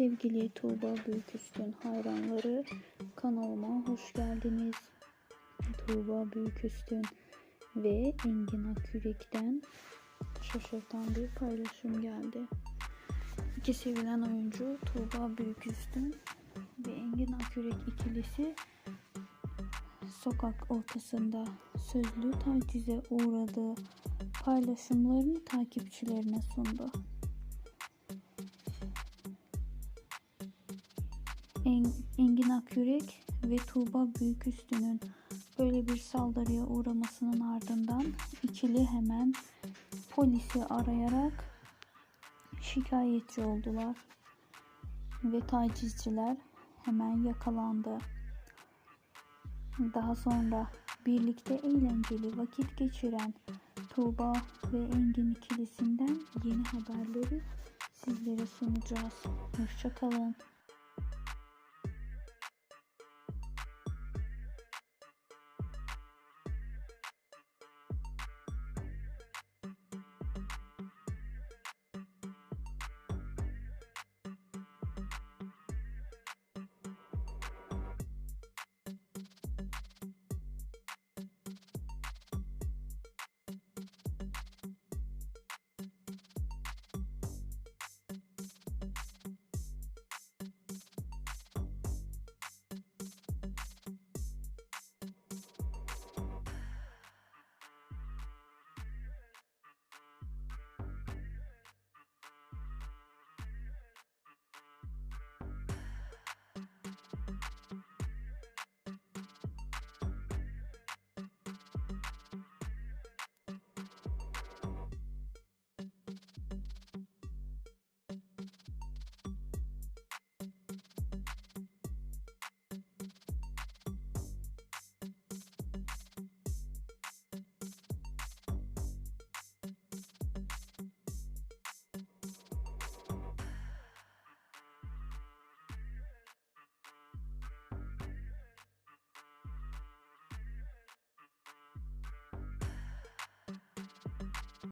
Sevgili Tuğba Büyüküstün hayranları kanalıma hoş geldiniz. Tuğba Büyüküstün ve Engin Akyürek'ten şaşırtan bir paylaşım geldi. İki sevilen oyuncu Tuğba Büyüküstün ve Engin Akyürek ikilisi sokak ortasında sözlü tacize uğradığı paylaşımlarını takipçilerine sundu. Engin Akyürek ve Tuğba Büyüküstü'nün böyle bir saldırıya uğramasının ardından ikili hemen polisi arayarak şikayetçi oldular ve tacizciler hemen yakalandı. Daha sonra birlikte eğlenceli vakit geçiren Tuğba ve Engin ikilisinden yeni haberleri sizlere sunacağız. Hoşçakalın.